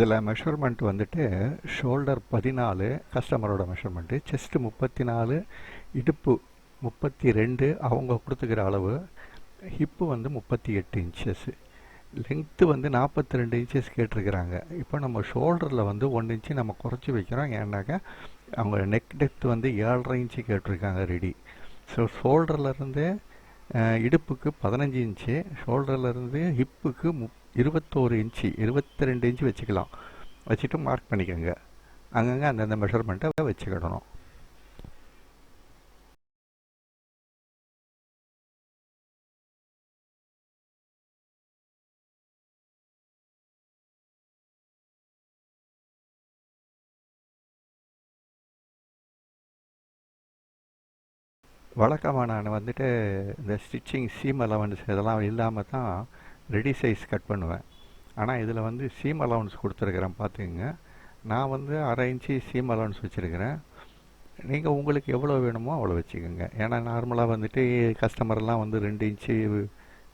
இதில் மெஷர்மெண்ட் வந்துட்டு ஷோல்டர் பதினாலு கஸ்டமரோட மெஷர்மெண்ட்டு செஸ்ட்டு முப்பத்தி நாலு இடுப்பு முப்பத்தி ரெண்டு அவங்க கொடுத்துக்கிற அளவு. ஹிப்பு வந்து முப்பத்தி எட்டு இன்ச்சஸ்ஸு லெங்க்த்து வந்து நாற்பத்தி ரெண்டு இன்ச்சஸ் கேட்டிருக்கிறாங்க. இப்போ நம்ம ஷோல்டரில் வந்து ஒன் இன்ச்சு நம்ம குறைச்சி வைக்கிறோம். ஏன்னாக்கா அவங்க நெக் டெப்த் வந்து ஏழரை இன்ச்சு கேட்டிருக்காங்க ரெடி ஸோ ஷோல்டர்லேருந்து இடுப்புக்கு பதினஞ்சு இன்ச்சு ஷோல்டர்லேருந்து ஹிப்புக்கு முப் இருபத்தோரு இன்ச்சு இருபத்தி ரெண்டு இன்ச்சு வச்சுக்கலாம். வச்சுட்டு மார்க் பண்ணிக்கோங்க. அங்கங்கே அந்தந்த மெஷர்மெண்ட்டை வச்சுக்கிடணும். வழக்கமாக நான் வந்துட்டு இந்த ஸ்டிச்சிங் சீம் அலவன்ஸ் இதெல்லாம் இல்லாமல் தான் ரெடி சைஸ் கட் பண்ணுவேன். ஆனால் இதில் வந்து சீம் அலவன்ஸ் கொடுத்துருக்குறேன் பார்த்துக்குங்க நான் வந்து அரை இன்ச்சு சீம் அலவன்ஸ் வச்சுருக்கிறேன். நீங்கள் உங்களுக்கு எவ்வளோ வேணுமோ அவ்வளோ வச்சுக்கோங்க. ஏன்னா நார்மலாக வந்துட்டு கஸ்டமர்லாம் வந்து ரெண்டு இன்ச்சு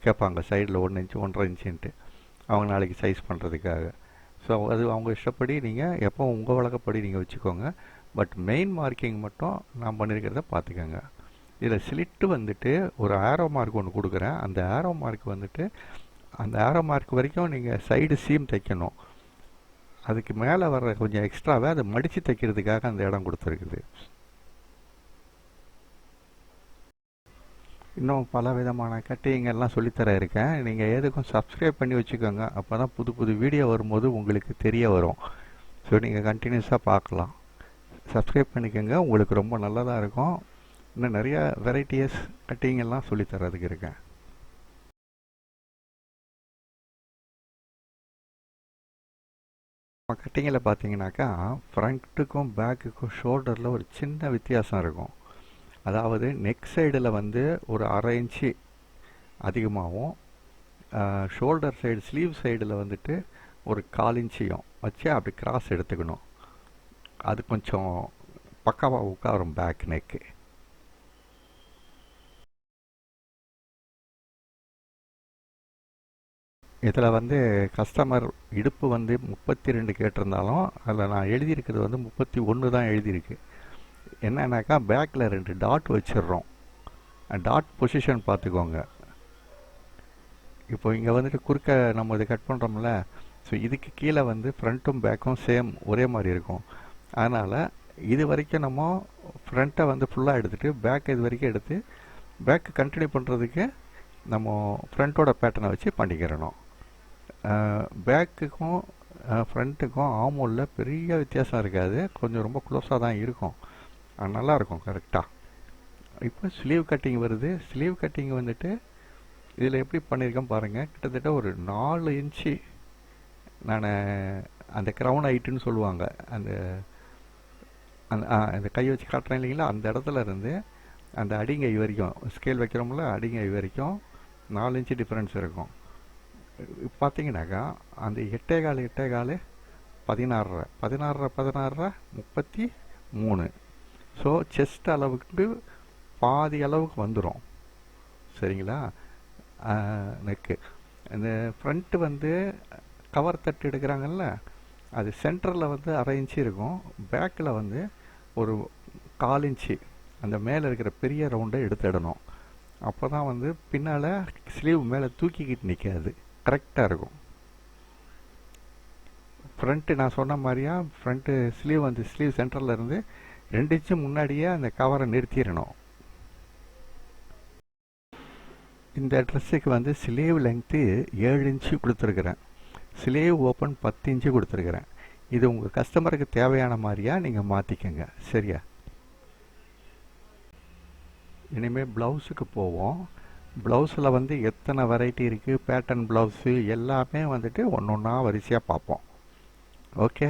கேட்பாங்க. சைடில் ஒன்று இன்ச்சு ஒன்றரை இன்ச்சுன்ட்டு அவங்க நாளைக்கு சைஸ் பண்ணுறதுக்காக ஸோ அது அவங்க இஷ்டப்படி நீங்கள் எப்போ உங்கள் வழக்கப்படி நீங்கள் வச்சுக்கோங்க. பட் மெயின் மார்க்கிங் மட்டும் நான் பண்ணியிருக்கிறத பார்த்துக்கோங்க இதில் ஸ்லிட்டு வந்துட்டு ஒரு ஆரோ மார்க் ஒன்று கொடுக்குறேன். அந்த ஆரோ மார்க் வந்துட்டு அந்த ஆரோ மார்க் வரைக்கும் நீங்கள் சைடு சீம் தைக்கணும். அதுக்கு மேலே வர்ற கொஞ்சம் எக்ஸ்ட்ராவே அதை மடித்து தைக்கிறதுக்காக அந்த இடம் கொடுத்துருக்குது. இன்னும் பல விதமான கட்டிங்கெல்லாம் சொல்லித்தர இருக்கேன். நீங்கள் எதுக்கும் சப்ஸ்கிரைப் பண்ணி வச்சுக்கோங்க. அப்போ தான் புது புது வீடியோ வரும்போது உங்களுக்கு தெரிய வரும். ஸோ நீங்கள் கண்டினியூஸாக பார்க்கலாம். சப்ஸ்கிரைப் பண்ணிக்கோங்க. உங்களுக்கு ரொம்ப நல்லதாக இருக்கும். இன்னும் நிறையா வெரைட்டியஸ் கட்டிங்கெல்லாம் சொல்லித்தரதுக்கு இருக்கேன். கட்டிங்கில் பார்த்தீங்கன்னாக்கா ஃப்ரண்ட்டுக்கும் பேக்குக்கும் ஷோல்டரில் ஒரு சின்ன வித்தியாசம் இருக்கும். அதாவது நெக் சைடில் வந்து ஒரு அரை இன்ச்சு அதிகமாகவும் ஷோல்டர் சைடு ஸ்லீவ் சைடில் வந்துட்டு ஒரு கால் இன்ச்சியும் வச்சு அப்படி கிராஸ் எடுத்துக்கணும். அது கொஞ்சம் பக்காவாக உட்காரும் பேக் நெக்கு இதில் வந்து கஸ்டமர் இடுப்பு வந்து முப்பத்தி ரெண்டு கேட்டிருந்தாலும் அதில் நான் எழுதியிருக்கிறது வந்து முப்பத்தி ஒன்று தான் எழுதியிருக்கு. என்னன்னாக்கா பேக்கில் ரெண்டு டாட் வச்சிடுறோம். டாட் பொசிஷன் பார்த்துக்கோங்க. இப்போ இங்கே வந்துட்டு குறுக்க நம்ம இதை கட் பண்ணுறோம்ல ஸோ இதுக்கு கீழே வந்து ஃப்ரண்ட்டும் பேக்கும் சேம் ஒரே மாதிரி இருக்கும். அதனால் இது வரைக்கும் நம்ம ஃப்ரண்ட்டை வந்து ஃபுல்லாக எடுத்துகிட்டு பேக் இது வரைக்கும் எடுத்து பேக்கு கண்டினியூ பண்ணுறதுக்கு நம்ம ஃப்ரண்ட்டோட பேட்டர்னை வச்சு பண்ணிக்கிறணும். பேக்குக்கும் ஃப்ரண்ட்டுக்கும் ஆமோலில் பெரிய வித்தியாசம் இருக்காது. கொஞ்சம் ரொம்ப க்ளோஸாக தான் இருக்கும். நல்லாயிருக்கும் கரெக்டாக இப்போ ஸ்லீவ் கட்டிங் வருது. ஸ்லீவ் கட்டிங் வந்துட்டு இதில் எப்படி பண்ணியிருக்கேன் பாருங்கள் கிட்டத்தட்ட ஒரு நாலு இன்ச்சு நான் அந்த க்ரௌன் ஹைட்டுன்னு சொல்லுவாங்க. அந்த அந்த அந்த கை வச்சு காட்டுறேன் இல்லைங்களா? அந்த இடத்துல இருந்து அந்த அடிங்கை வரைக்கும் ஸ்கேல் வைக்கிறோம்ல அடிங்கை வரைக்கும் நாலு இன்ச்சு டிஃப்ரென்ஸ் இருக்கும். பார்த்தீங்கன்னாக்கா அந்த எட்டே கால் எட்டே கால் பதினாறரை பதினாறரை பதினாறரை முப்பத்தி மூணு. ஸோ செஸ்ட் அளவுக்கு பாதி அளவுக்கு வந்துடும் சரிங்களா? நெக்கு இந்த ஃப்ரண்ட்டு வந்து கவர் தட்டு எடுக்கிறாங்கல்ல அது சென்டரில் வந்து அரை இன்ச்சு இருக்கும். பேக்கில் வந்து ஒரு கால் இன்ச்சு அந்த மேலே இருக்கிற பெரிய ரவுண்டை எடுத்துடணும் அப்போ தான் வந்து பின்னால் ஸ்லீவ் மேலே தூக்கிக்கிட்டு நிற்காது கரெக்டாக இருக்கும். ஃப்ரண்ட்டு நான் சொன்ன மாதிரியா ஃப்ரண்ட்டு ஸ்லீவ் வந்து ஸ்லீவ் சென்டரில் இருந்து ரெண்டு இன்ச்சு முன்னாடியே அந்த கவரை நிறுத்திடணும். இந்த ட்ரெஸ்ஸுக்கு வந்து ஸ்லீவ் லெங்க்த்து ஏழு இன்ச்சு கொடுத்துருக்குறேன். ஸ்லீவ் ஓப்பன் பத்து இன்ச்சு கொடுத்துருக்குறேன். இது உங்கள் கஸ்டமருக்கு தேவையான மாதிரியா நீங்கள் மாற்றிக்கோங்க சரியா? இனிமேல் ப்ளவுஸுக்கு போவோம். ப்ளவுஸில் வந்து எத்தனை வெரைட்டி இருக்குது பேட்டர்ன் ப்ளவுஸு எல்லாமே வந்துட்டு ஒன்று ஒன்றா வரிசையாக பார்ப்போம். ஓகே